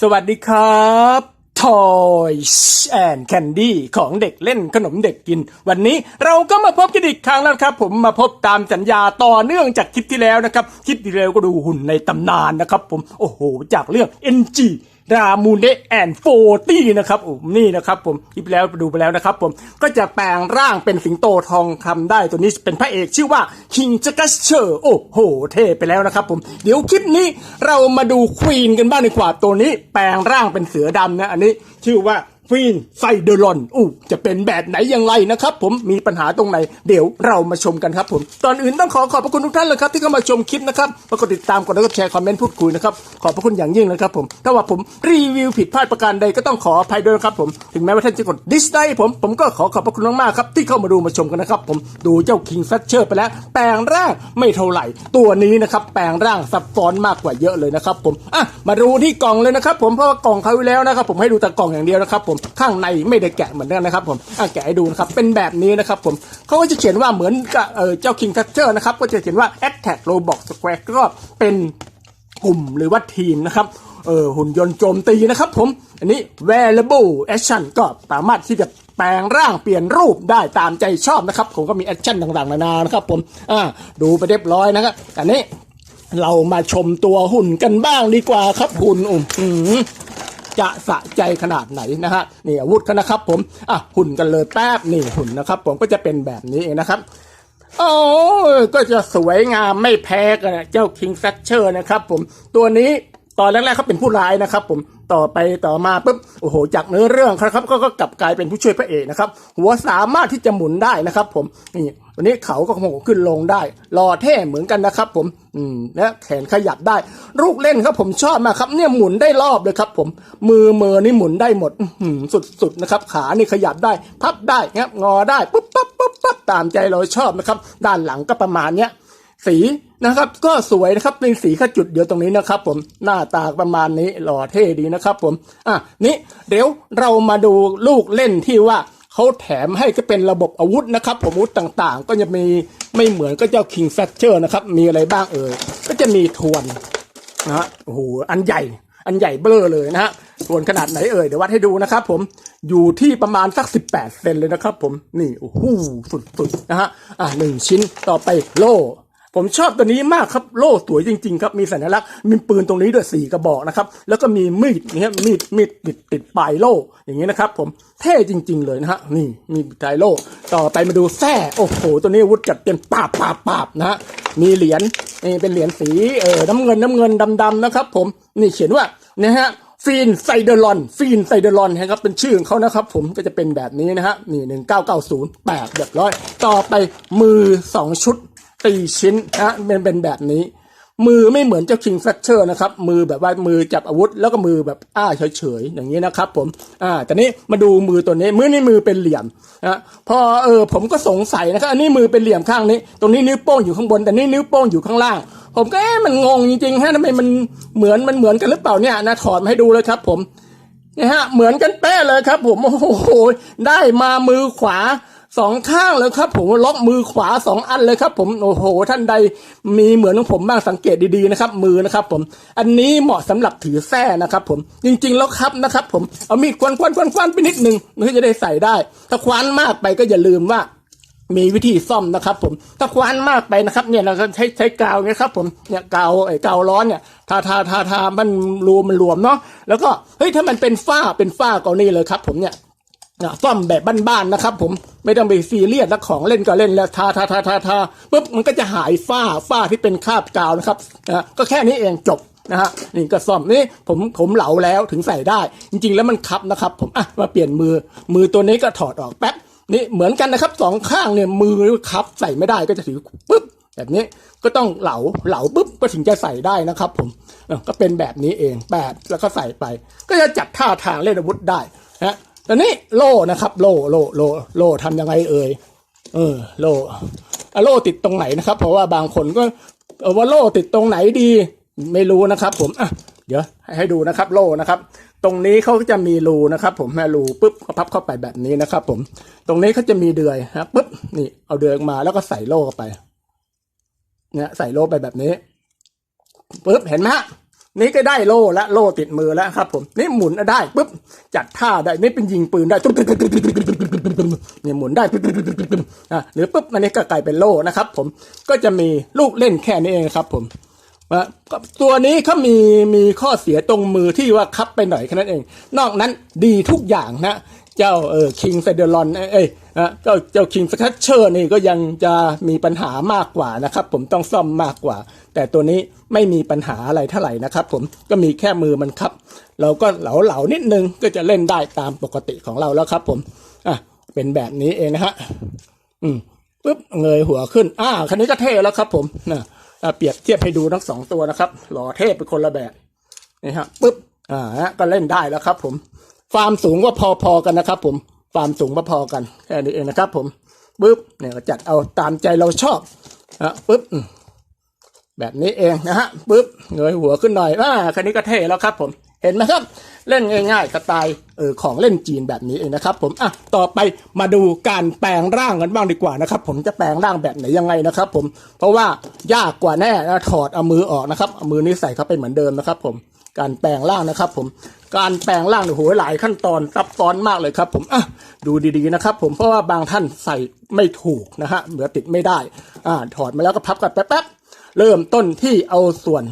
สวัสดีครับ Toys and Candy ของเด็กเล่นขนมเด็กกิน วันนี้เราก็มาพบกันอีกครั้งแล้วครับ ผมมาพบตามสัญญาต่อเนื่องจากคลิปที่แล้วนะครับ คลิปที่แล้วก็ดูหุ่นในตำนานนะครับ ผมโอ้โห จากเรื่อง NG รามูเนแอนโฟตี้นะครับผมนี่นะครับผมคลิปแล้วดูไปแล้วนะครับผมก็จะแปลงร่างเป็นสิงโตทองคำได้ตัวนี้เป็นพระเอกชื่อว่าคิงจักเชอร์โอ้โหเท่ไปแล้วนะครับผมเดี๋ยวคลิปนี้เรามาดูควีนกันบ้างดีกว่าตัวนี้แปลงร่างเป็นเสือดำนะอันนี้ชื่อว่า ควีนไซเดอรอนอู้จะเป็นแบบไหนอย่างไรนะครับ ผมมีปัญหาตรงไหน เดี๋ยวเรามาชมกันครับผมตอนอื่นต้องขอขอบพระคุณทุกท่านเลยครับที่เข้ามาชมคลิปนะครับแล้วก็ติดตามกดไลค์กดแชร์คอมเมนต์พูดคุยนะครับขอบพระคุณอย่างยิ่งนะครับผมถ้าว่าผมรีวิวผิดพลาดประการใดก็ต้องขออภัยด้วยนะครับผมถึงแม้ว่าท่านจะกดดิสไลค์ผมผมก็ขอขอบพระคุณมากๆครับที่เข้ามาดูมาชมกันนะครับผมดูเจ้าคิงซัชเชอร์ไปแล้ว แปลงร่างไม่เท่าไหร่ ตัวนี้นะครับแปลงร่างซับซ้อนมากกว่าเยอะเลยนะครับผมอะมาดูที่กล่องเลยนะครับผมเพราะว่ากล่องเขาแล้วนะครับผมให้ดูแต่กล่องอย่างเดียวนะครับผมข้างในไม่ได้แกะเหมือนกันนะครับผมอะแกะให้ดูนะครับเป็นแบบนี้นะครับผมเขาก็จะเขียนว่าเหมือนกับเออเจ้าคิงซัชเชอร์นะครับก็จะเขียนว่า Attack Roblox Square ก็เป็นกลุ่มหรือว่าทีมนะครับเออหุ่นยนต์โจมตีนะครับผม อันนี้ variable action ก็สามารถที่จะแปลงร่างเปลี่ยนรูปได้ตามใจชอบนะครับ ผมก็มีแอคชั่นต่างๆนานานะครับผมอ่าดูไปเรียบร้อยนะครับอันนี้เรามาชมตัวหุ่นกันบ้างดีกว่าครับหุ่นอุ้มอืม จะสะใจขนาดไหนนะฮะนี่อาวุธเขานะครับผมอะหุ่นกันเลยแป๊บนี่หุ่นนะครับ ผมก็จะเป็นแบบนี้เองนะครับโอ้ก็จะสวยงามไม่แพ้กันนะเจ้าคิงซัตเชอร์นะครับผมตัวนี้ ตอนแรกๆเขาเป็นผู้ร้ายนะครับ ผมต่อไปต่อมาปุ๊บโอ้โหจากเนื้อเรื่องครับก็ก็กลับกลายเป็นผู้ช่วยพระเอกนะครับ หัวสามารถที่จะหมุนได้นะครับ ผมนี่วันนี้เขาก็คงขึ้นลงได้รอเท่เหมือนกันนะครับ ผมอืมและแขนขยับได้ ลูกเล่นครับผมชอบมากครับ เนี่ยหมุนได้รอบเลยครับ ผมมือมือนี่หมุนได้หมดหือสุดๆนะครับ ขานี่ขยับได้ พับได้ครับงอได้ปุ๊บปั๊บปุ๊บปั๊บตามใจเราชอบนะครับ ด้านหลังก็ประมาณเนี้ย สีนะครับ ก็สวยนะครับเป็นสีแค่จุดเดียวตรงนี้นะครับ ผมหน้าตาประมาณนี้หล่อเท่ดีนะครับ ผมอะนี่เดี๋ยวเรามาดูลูกเล่นที่ว่าเขาแถมให้ก็เป็นระบบอาวุธนะครับผมอาวุธต่างๆ ก็จะมีไม่เหมือนก็เจ้า King f a c t u r e นะครับ มีอะไรบ้างเอ่ยก็จะมีทวนนะฮะโอ้โหอันใหญ่อันใหญ่เบ้อเลยนะฮะส่วนขนาดไหนเอ่ยเดี๋ยววัดให้ดูนะครับผมอยู่ที่ประมาณสัก 18 เซนเลยนะครับผมนี่โอ้โหสุดๆนะฮะอะหนึ่งชิ้นต่อไปโล่ ผมชอบตัวนี้มากครับโล่สวยจริง ๆ ครับมีสัญลักษณ์มีปืนตรงนี้ด้วยสี่กระบอกนะครับแล้วก็มีมีดนี่ยมีดมีดติดติดปลายโล่อย่างนี้นะครับ ผมเท่จริง ๆ เลยนะฮะนี่มีปลายโล่ต่อไปมาดูแส้โอ้โหตัวนี้วุธจัดเต็มปาบปาบปาบนะฮะมีเหรียญนี่เป็นเหรียญสีเออน้ำเงินน้ำเงินดำๆนะครับ ผมนี่เขียนว่านะฮะฟีนไซเดอรอน ฟีนไซเดอรอนนะครับ เป็นชื่อของเขานะครับ ผมก็จะเป็นแบบนี้นะฮะ นี่หนึ่งเก้าเก้าศูนย์แปดเรียบร้อย ต่อไปมือสองชุด ตีชิ้นนะเป็นเป็นแบบนี้ มือไม่เหมือนเจ้าคิงแฟชเชอร์นะครับ มือแบบว่ามือจับอาวุธ แล้วก็มือแบบอ้าเฉยๆอย่างนี้นะครับ ผม อ่าแต่นี้มาดูมือตัวนี้ มือนี่มือเป็นเหลี่ยมนะพอเออผมก็สงสัยนะครับ อันนี้มือเป็นเหลี่ยมข้างนี้ ตรงนี้นิ้วโป้งอยู่ข้างบน แต่นี่นิ้วโป้งอยู่ข้างล่าง ผมก็เอ๊ะมันงงจริงๆฮะทำไมมันเหมือนมันเหมือนกันหรือเปล่าเนี่ยนะถอดมาให้ดูเลยครับ ผมนะฮะเหมือนกันเป๊ะเลยครับ ผมโอ้โหได้มามือขวา สองข้างเลยครับ ผมล็อกมือขวาสองอันเลยครับ ผมโอ้โห ท่านใดมีเหมือนของผมบ้างสังเกตดีๆนะครับ มือนะครับ ผม อันนี้เหมาะสำหรับถือแส้นะครับ ผมจริงๆแล้วครับนะครับ ผมเอามีดควันควันควันควันไปนิดนึงมันก็จะได้ใส่ได้ ถ้าควันมากไปก็อย่าลืมว่ามีวิธีซ่อมนะครับผมถ้าควันมากไปนะครับเนี่ยเราใช้ใช้กาวเนี่ยครับผมเนี่ยกาวไอ้กาวร้อนเนี่ยทาทาทาทามันรวมมันรวมเนาะแล้วก็เฮ้ยถ้ามันเป็นฝ้าเป็นฝ้าก็นี่เลยครับ ผมเนี่ย ซ่อมแบบบ้านๆนะครับ ผมไม่ต้องไปซีเรียสแล้วของเล่นก็เล่นแล้วทาทาทาทาทาปุ๊บมันก็จะหายฝ้าฝ้าที่เป็นคราบกาวนะครับนะก็แค่นี้เองจบนะฮะนี่ก็ซ่อมนี่ผมผมเหลาแล้วถึงใส่ได้ จริง ๆ แล้วมันคับนะครับ ผมอะมาเปลี่ยนมือมือตัวนี้ก็ถอดออกแป๊บนี่เหมือนกันนะครับสองข้างเนี่ยมือคับใส่ไม่ได้ก็จะถือปุ๊บแบบนี้ก็ต้องเหลาเหลาปุ๊บก็ถึงจะใส่ได้นะครับ ผมก็เป็นแบบนี้เองแปดแล้วก็ใส่ไป ก็จะจัดท่าทางเล่นอาวุธได้นะ ตอนนี้โล่นะครับ โล่โล่โล่โล่ทำยังไงเอ่ยเออโล่โล่ติดตรงไหนนะครับ เพราะว่าบางคนก็ว่าโล่ติดตรงไหนดี ไม่รู้นะครับ ผมอะเดี๋ยวให้ให้ดูนะครับ โล่นะครับ ตรงนี้เขาก็จะมีรูนะครับ ผมแม่รูปุ๊บก็พับเข้าไปแบบนี้นะครับ ผม ตรงนี้เขาจะมีเดือยนะปุ๊บนี่เอาเดือยมาแล้วก็ใส่โล่เข้าไป เนี่ยใส่โล่ไปแบบนี้ปุ๊บเห็นไหม นี่ก็ได้โล่และโล่ติดมือแล้วครับ ผมนี่หมุนได้ปุ๊บจัดท่าได้นี่เป็นยิงปืนได้เนี่ยหมุนได้ปุ๊บนอะหรือปุ๊บอันนี้ก็กลายเป็นโล่นะครับ ผมก็จะมีลูกเล่นแค่นี้เองครับ ผมตัวนี้เขามีมีข้อเสียตรงมือที่ว่าคับไปหน่อยแค่นั้นเอง นอกนั้นดีทุกอย่างนะ เจ้าเออคิงเซเดอรอนเอ้ย นะเจ้าเจ้าคิงสคัชเชอร์นี่ก็ยังจะมีปัญหามากกว่านะครับ ผมต้องซ่อมมากกว่า แต่ตัวนี้ไม่มีปัญหาอะไรเท่าไหร่นะครับผมก็มีแค่มือมันครับ เราก็เหลาเหลาๆนิดนึงก็จะเล่นได้ตามปกติของเราแล้วครับ ผมอะเป็นแบบนี้เองนะฮะอืมปุ๊บเงยหัวขึ้น อ่าคันนี้ก็เท่แล้วครับ ผมนะเปรียบเทียบให้ดูทั้งสองตัวนะครับ หล่อเท่เป็นคนละแบบนี่ฮะปุ๊บอ่าฮะก็เล่นได้แล้วครับ ผม ความสูงก็พอๆกันนะครับ ผม ความสูงพอๆกันแค่นี้เองนะครับ ผมปุ๊บเนี่ยจัดเอาตามใจเราชอบอะปุ๊บแบบนี้เองนะฮะปุ๊บเงยหัวขึ้นหน่อยอ่าคันนี้ก็เท่แล้วครับ ผมเห็นไหมครับ เล่นง่ายๆสไตล์เออของเล่นจีนแบบนี้เองนะครับ ผมอะต่อไปมาดูการแปลงร่างกันบ้างดีกว่านะครับ ผมจะแปลงร่างแบบไหนยังไงนะครับ ผมเพราะว่ายากกว่าแน่นะถอดเอามือออกนะครับเอามือนี้ใส่เข้าไปเหมือนเดิมนะครับ ผม การแปลงร่างนะครับ ผมการแปลงร่างเนี่ยโหหลายขั้นตอนซับซ้อนมากเลยครับ ผมอะดูดีๆนะครับ ผมเพราะว่าบางท่านใส่ไม่ถูกนะฮะเหมือติดไม่ได้อ่าถอดมาแล้วก็พับกันแป๊บๆเริ่มต้นที่เอาส่วน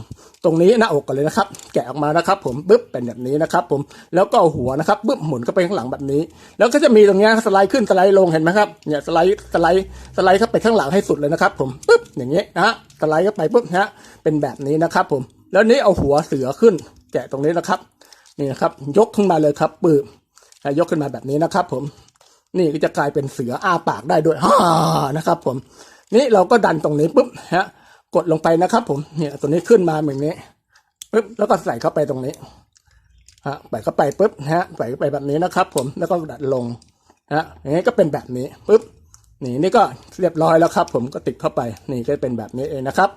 ตรงนี้หน้าอกก่อนเลยนะครับ แกะออกมานะครับ ผมปึ๊บเป็นแบบนี้นะครับ ผมแล้วก็หัวนะครับปึ๊บหมุนเข้าไปข้างหลังแบบนี้ แล้วก็จะมีตรงนี้สไลด์ขึ้นสไลด์ลงเห็นไหมครับเนี่ยสไลด์สไลด์สไลด์เข้าไปข้างหลังให้สุดเลยนะครับ ผมปึ๊บอย่างเงี้ยนะฮะสไลด์เข้าไปปึ๊บนะฮะเป็นแบบนี้นะครับ ผม แล้วนี้เอาหัวเสือขึ้น แกะตรงนี้นะครับ นี่นะครับ ยกขึ้นมาเลยครับปึ๊บยกขึ้นมาแบบนี้นะครับ ผม นี่ก็จะกลายเป็นเสืออ้าปากได้ด้วยฮ่านะครับ ผม นี่เราก็ดันตรงนี้ปุ๊บฮะ กดลงไปนะครับ ผมเนี่ยตัวนี้ขึ้นมาเหมือนนี้ปุ๊บแล้วก็ใส่เข้าไปตรงนี้ฮะใส่เข้าไปปุ๊บฮะใส่เข้าไปแบบนี้นะครับ ผมแล้วก็ดัดลงฮะอย่างนี้ก็เป็นแบบนี้ปุ๊บนี่นี่ก็เรียบร้อยแล้วครับ ผมก็ติดเข้าไป นี่ก็เป็นแบบนี้เองนะครับ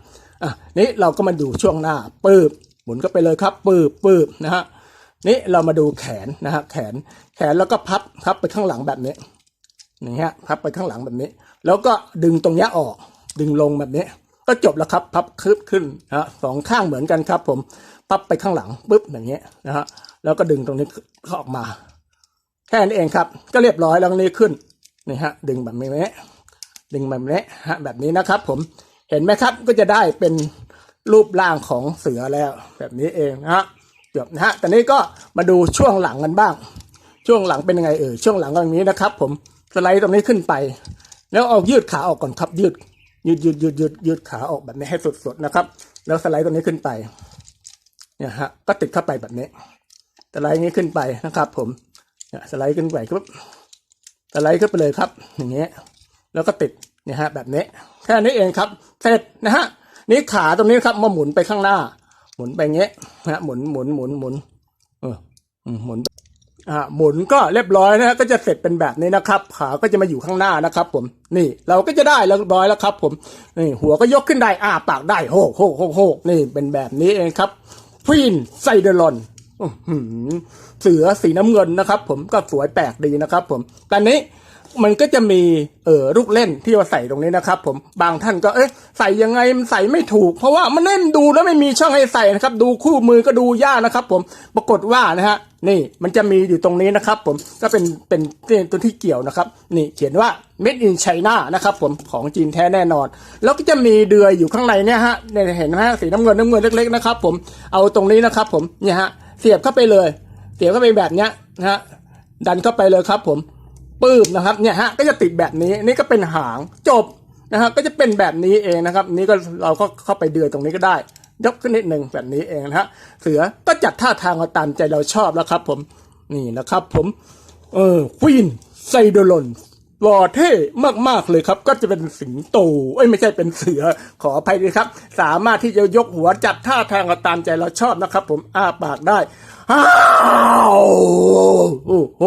อะนี่เราก็มาดูช่วงหน้าปืบหมุนก็ไปเลยครับปืบปืบนะฮะนี่เรามาดูแขนนะฮะแขนแขนแล้วก็พับพับไปข้างหลังแบบนี้นี่ฮะพับไปข้างหลังแบบนี้ แล้วก็ดึงตรงนี้ออก ดึงลงแบบนี้ ก็จบแล้วครับพับคืบขึ้นนะฮะสองข้างเหมือนกันครับ ผมพับไปข้างหลังปุ๊บอย่างเงี้ยนะฮะแล้วก็ดึงตรงนี้ออกมา แค่นี้เองครับ ก็เรียบร้อยแล้วนี่ขึ้นนี่ฮะดึงแบบนี้ดึงแบบนี้ฮะแบบนี้นะครับ ผม เห็นไหมครับก็จะได้เป็นรูปร่างของเสือแล้วแบบนี้เองนะฮะจบนะฮะแต่นี้ก็มาดูช่วงหลังกันบ้าง ช่วงหลังเป็นยังไงเอ่ยช่วงหลังก็อย่างนี้นะครับ ผมสไลด์ตรงนี้ขึ้นไป แล้วเอายืดขาออกก่อนครับยืดยืดยืดยืดยืดยืดขาออกแบบนี้ให้สุดๆนะครับ แล้วสไลด์ตรงนี้ขึ้นไปเนี่ยฮะก็ติดเข้าไปแบบนี้สไลด์นี้ขึ้นไปนะครับ ผมเนี่ยสไลด์ขึ้นไปครับสไลด์ขึ้นไปเลยครับ อย่างเงี้ยแล้วก็ติด นี่ยฮะแบบนี้แค่นี้เองครับเสร็จนะฮะนี่ขาตรงนี้ครับมาหมุนไปข้างหน้า หมุนไปงเงี้ยนะฮะหมุนหมุนหมุนหมุนเออหมุนอ่าหมุนก็เรียบร้อยนะฮะก็จะเสร็จเป็นแบบนี้นะครับ ขาก็จะมาอยู่ข้างหน้านะครับ ผมนี่เราก็จะได้เรียบร้อยแล้วครับ ผมนี่หัวก็ยกขึ้นได้อ้าปากได้โฮกโฮกโฮกโฮกนี่เป็นแบบนี้เองครับควีนไซเดรอนหือเสือสีน้ำเงินนะครับ ผมก็สวยแปลกดีนะครับ ผมตอนนี้ มันก็จะมีเอ่อลูกเล่นที่ว่าใส่ตรงนี้นะครับ ผมบางท่านก็เอ๊ะใส่ยังไงมันใส่ไม่ถูก เพราะว่ามันเล่นดูแล้วไม่มีช่องให้ใส่นะครับ ดูคู่มือก็ดูยากนะครับ ผมปรากฏว่านะฮะนี่มันจะมีอยู่ตรงนี้นะครับ ผมก็เป็นเป็นตัวที่เกี่ยวนะครับ นี่เขียนว่า made in China นะครับ ผมของจีนแท้แน่นอน แล้วก็จะมีเดือยอยู่ข้างในเนี่ยฮะเนี่ยเห็นไหมฮะสีน้ำเงินน้ำเงินเล็กๆนะครับ ผมเอาตรงนี้นะครับผมเนี่ยฮะเสียบเข้าไปเลย เสียบเข้าไปแบบเนี้ยนะฮะดันเข้าไปเลยครับ ผม ปื้มนะครับเนี่ยฮะก็จะติดแบบนี้นี่ก็เป็นหางจบนะฮะก็จะเป็นแบบนี้เองนะครับ นี่ก็เราก็เข้าไปเดือยตรงนี้ก็ได้ ยกขึ้นนิดหนึ่งแบบนี้เองนะฮะเสือก็จัดท่าทางเอาตามใจเราชอบแล้วครับ ผมนี่นะครับ ผมเออควีนไซโดลอนหล่อเท่มาก ๆ เลยครับ ก็จะเป็นสิงโตเอ้ยไม่ใช่เป็นเสือขออภัยด้วยครับ สามารถที่จะยกหัวจัดท่าทางเอาตามใจเราชอบนะครับ ผมอ้าปากได้ อ้าวโอ้โห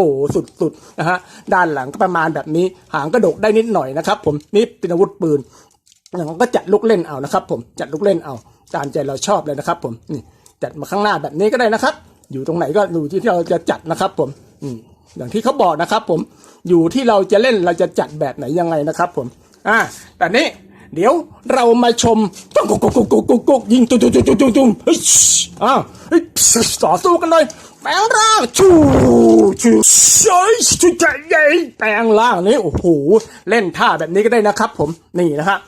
สุดๆนะฮะด้านหลังก็ประมาณแบบนี้ หางกระดกได้นิดหน่อยนะครับ ผมนี่เป็นอาวุธปืนเราก็จัดลูกเล่นเอานะครับ ผมจัดลูกเล่นเอาตามใจเราชอบเลยนะครับ ผมนี่จัดมาข้างหน้าแบบนี้ก็ได้นะครับ อยู่ตรงไหนก็อยู่ที่ที่เราจะจัดนะครับ ผม อืมอย่างที่เขาบอกนะครับ ผมอยู่ที่เราจะเล่นเราจะจัดแบบไหนยังไงนะครับ ผม อ่าแต่นี้ เดี๋ยวเรามาชมกุกกุกกุกกุกกุกกุกยิงตุ้มตุ้มตุ้มตุ้มตุ้มตุ้มเฮ้ยอ้าวเฮ้ยต่อสู้กันเลยแปลงร่างชูชูเฮ้ยชูใจใหญ่แปลงร่างนี่โอ้โหเล่นท่าแบบนี้ก็ได้นะครับผมนี่นะฮะ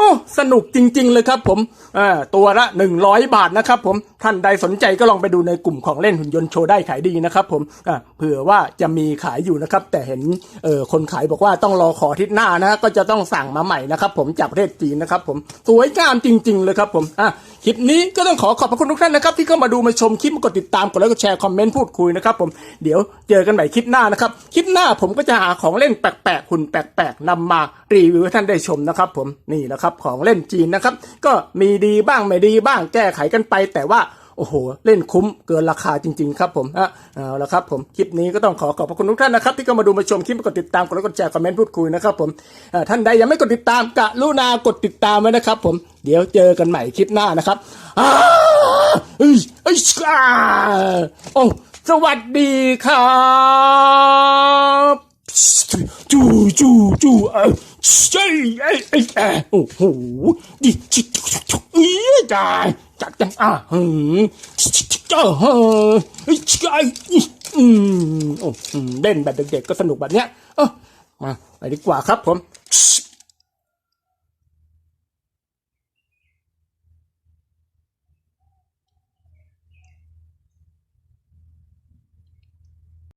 โอ้สนุกจริง ๆ เลยครับผมอ่าตัวละ 100 บาทนะครับผมท่านใดสนใจก็ลองไปดูในกลุ่มของเล่นหุ่นยนต์โชว์ได้ขายดีนะครับผมอ่าเผื่อว่าจะมีขายอยู่นะครับ แต่เห็นเออคนขายบอกว่าต้องรอขอทิศหน้านะก็จะต้องสั่งมาใหม่นะครับผมจากประเทศจีนนะครับผมสวยงามจริง ๆ เลยครับผมอะคลิปนี้ก็ต้องขอขอบพระคุณทุกท่านนะครับ ที่เข้ามาดูมาชมคลิปมากดติดตามกดไลค์กดแชร์คอมเมนต์พูดคุยนะครับผมเดี๋ยวเจอกันใหม่คลิปหน้านะครับคลิปหน้าผมก็จะหาของเล่นแปลกๆหุ่นแปลกๆนำมารีวิวให้ท่านได้ชมนะครับผมนี่แหละครับของเล่นจีนนะครับ ก็มีดีบ้างไม่ดีบ้างแก้ไขกันไป แต่ว่าโอ้โห เล่นคุ้มเกินราคาจริง ๆ ครับผมอะเอาละครับผม คลิปนี้ก็ต้องขอขอบพระคุณทุกท่านนะครับ ที่เข้ามาดูมาชมคลิปกดติดตามกดไลค์กดแชร์คอมเมนต์พูดคุยนะครับผมท่านใดยังไม่กดติดตามกรุณากดติดตามไว้นะครับ ผมเดี๋ยวเจอกันใหม่คลิปหน้านะครับอ้าเอ้ยเอ้ยอ่าโอ้สวัสดีครับ จู่จู่จู่เอ้ยเอ้ยเอ้ยเอ้ยเอ้ยโอ้โหดิจิเอ้ยจ้าจัดจังอะหืมเจ้าเฮ้ยเอ้ยไอ้อืมโอ้โหเล่นแบบเด็กๆก็สนุกแบบเนี้ยเออมาไปดีกว่าครับผม